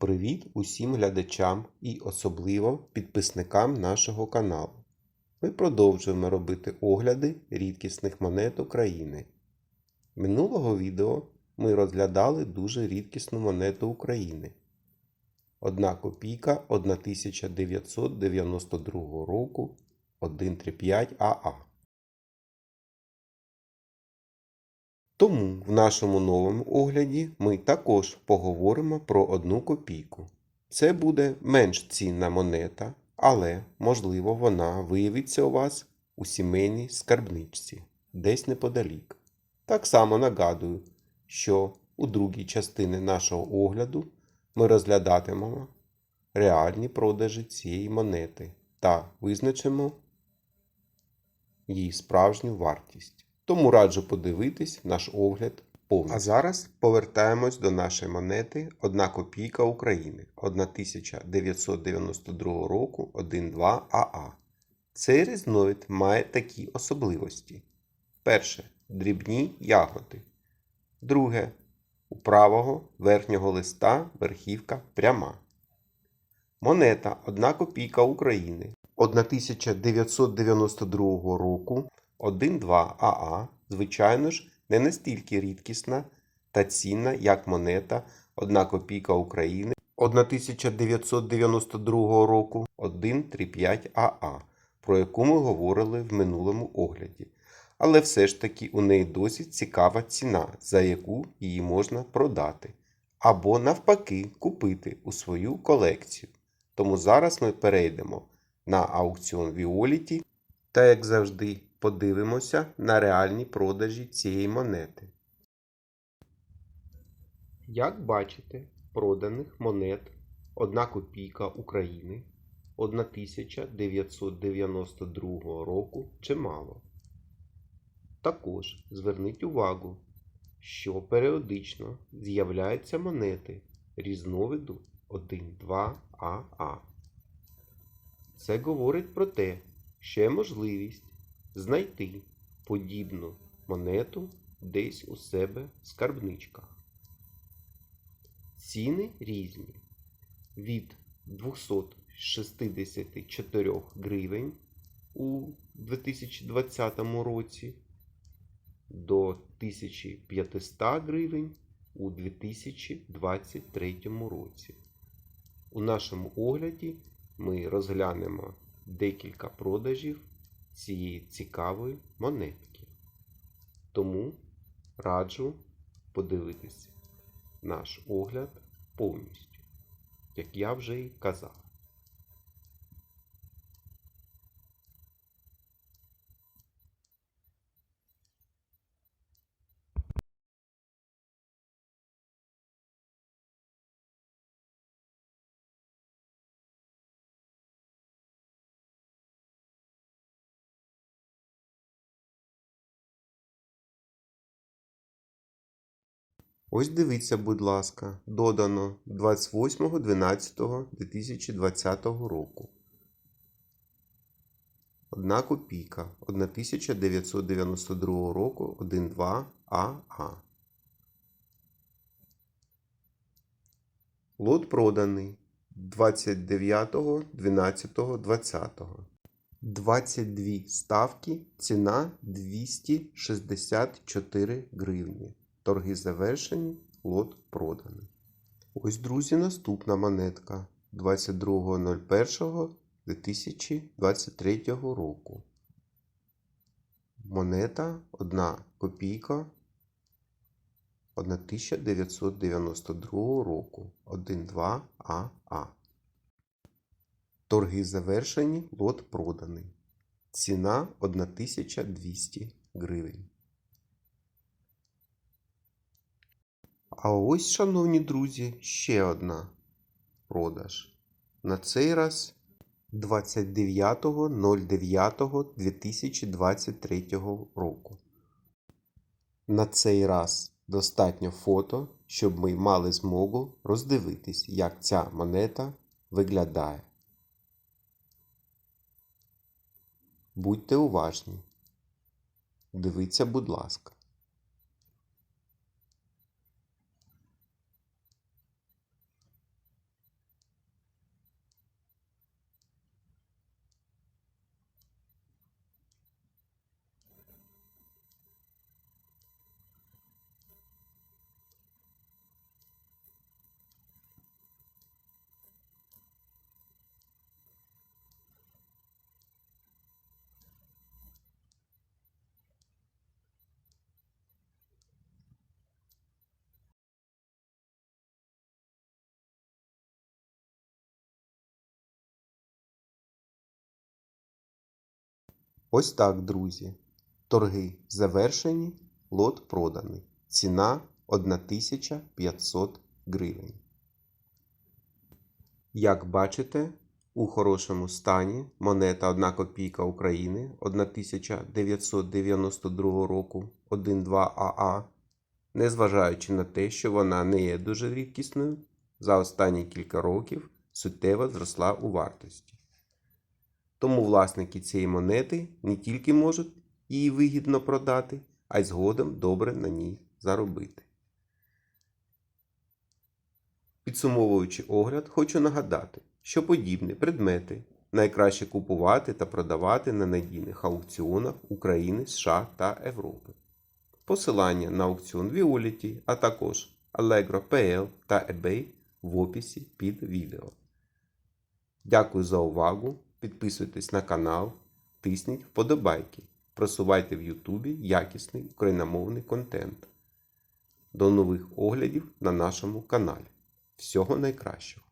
Привіт усім глядачам і особливо підписникам нашого каналу. Ми продовжуємо робити огляди рідкісних монет України. Минулого відео ми розглядали дуже рідкісну монету України. Одна копійка 1992 року 135 АА. Тому в нашому новому огляді ми також поговоримо про одну копійку. Це буде менш цінна монета, але, можливо, вона виявиться у вас у сімейній скарбничці, десь неподалік. Так само нагадую, що у другій частині нашого огляду ми розглядатимемо реальні продажі цієї монети та визначимо її справжню вартість. Тому раджу подивитись наш огляд повністю. А зараз повертаємось до нашої монети 1 копійка України 1992 року 1,2 АА. Цей різновид має такі особливості. Перше дрібні ягоди. Друге у правого верхнього листа верхівка пряма. Монета 1 копійка України 1992 року 1,2 АА, звичайно ж, не настільки рідкісна та цінна, як монета 1 копійка України 1992 року 1,35 АА, про яку ми говорили в минулому огляді. Але все ж таки у неї досить цікава ціна, за яку її можна продати. Або навпаки купити у свою колекцію. Тому зараз ми перейдемо на аукціон Violet та, як завжди, подивимося на реальні продажі цієї монети. Як бачите, проданих монет 1 копійка України 1992 року чимало. Також зверніть увагу, що періодично з'являються монети різновиду 1,2 АА. Це говорить про те, що є можливість знайти подібну монету десь у себе в скарбничках. Ціни різні від 264 гривень у 2020 році до 1500 гривень у 2023 році. У нашому огляді ми розглянемо декілька продажів цієї цікавої монетки. Тому раджу подивитися наш огляд повністю, як я вже і казав. Ось дивіться, будь ласка, додано 28.12.2020 року. Одна копійка 1992 року 1,2 АА. Лот проданий 29.12.20. 22 ставки, ціна 264 гривні. Торги завершені, лот проданий. Ось, друзі, наступна монетка 22.01.2023 року. Монета 1 копійка 1992 року 1,2 АА. Торги завершені, лот проданий. Ціна 1200 гривень. А ось, шановні друзі, ще одна продаж. На цей раз 29.09.2023 року. На цей раз достатньо фото, щоб ми мали змогу роздивитись, як ця монета виглядає. Будьте уважні. Дивіться, будь ласка. Ось так, друзі. Торги завершені, лот проданий. Ціна 1500 гривень. Як бачите, у хорошому стані монета 1 копійка України 1992 року 1,2 АА, незважаючи на те, що вона не є дуже рідкісною, за останні кілька років суттєво зросла у вартості. Тому власники цієї монети не тільки можуть її вигідно продати, а й згодом добре на ній заробити. Підсумовуючи огляд, хочу нагадати, що подібні предмети найкраще купувати та продавати на надійних аукціонах України, США та Європи. Посилання на аукціон Violet, а також Allegro.pl та eBay в описі під відео. Дякую за увагу. Підписуйтесь на канал, тисніть вподобайки, просувайте в Ютубі якісний україномовний контент. До нових оглядів на нашому каналі. Всього найкращого!